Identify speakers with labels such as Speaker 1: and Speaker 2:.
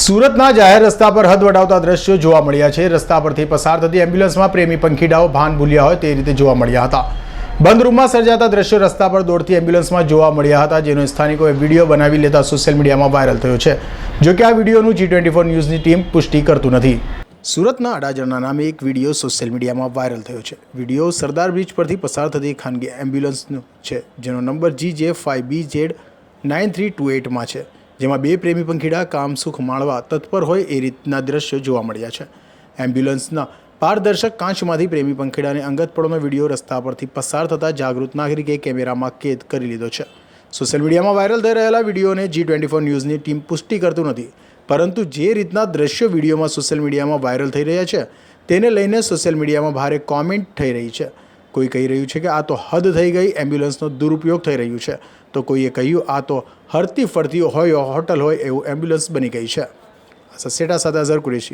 Speaker 1: સુરતના જાહેર રસ્તા પર હદ વટાવતા દ્રશ્યો જોવા મળ્યા છે. રસ્તા પરથી પસાર થતી એમ્બ્યુલન્સમાં પ્રેમી પંખીડાઓ ભાન ભૂલ્યા હોય તે રીતે જોવા મળ્યા હતા. બંધ રૂમમાં સર્જાતા દ્રશ્યો રસ્તા પર દોડતી એમ્બ્યુલન્સમાં જોવા મળ્યા હતા, જેનો સ્થાનિકોએ વીડિયો બનાવી લેતા સોશિયલ મીડિયામાં વાયરલ થયો છે. જોકે આ વિડીયોનું જી ટ્વેન્ટી ફોર ન્યૂઝની ટીમ પુષ્ટિ કરતું નથી. સુરતના અડાજણના નામે એક વીડિયો સોશિયલ મીડિયામાં વાયરલ થયો છે. વીડિયો સરદાર બ્રિજ પરથી પસાર થતી ખાનગી એમ્બ્યુલન્સનો છે, જેનો number G J five B Z nine three two એટમાં છે. જેમાં બે પ્રેમી પંખીડા કામ, સુખ માણવા તત્પર હોય એ રીતના દ્રશ્યો જોવા મળ્યા છે. એમ્બ્યુલન્સના પારદર્શક કાંચમાંથી પ્રેમી પંખીડાને અંગતપળોનો વીડિયો રસ્તા પરથી પસાર થતાં જાગૃત નાગરિકે કેમેરામાં કેદ કરી લીધો છે. સોશિયલ મીડિયામાં વાયરલ થઈ રહેલા વિડીયોને જી ટ્વેન્ટી ફોર ન્યૂઝની ટીમ પુષ્ટિ કરતું નથી. પરંતુ જે રીતના દ્રશ્યો વિડીયોમાં સોશિયલ મીડિયામાં વાયરલ થઈ રહ્યા છે, તેને લઈને સોશિયલ મીડિયામાં ભારે કોમેન્ટ થઈ રહી છે. કોઈ કહી રહ્યું છે કે આ તો હદ થઈ ગઈ, એમ્બ્યુલન્સનો દુરુપયોગ થઈ રહ્યું છે. તો કોઈએ કહ્યું, આ તો હરતી ફરતી હોય, હોટલ હોય, એવું એમ્બ્યુલન્સ બની ગઈ છે. સસેટા સાથે, અઝર કુરેશી.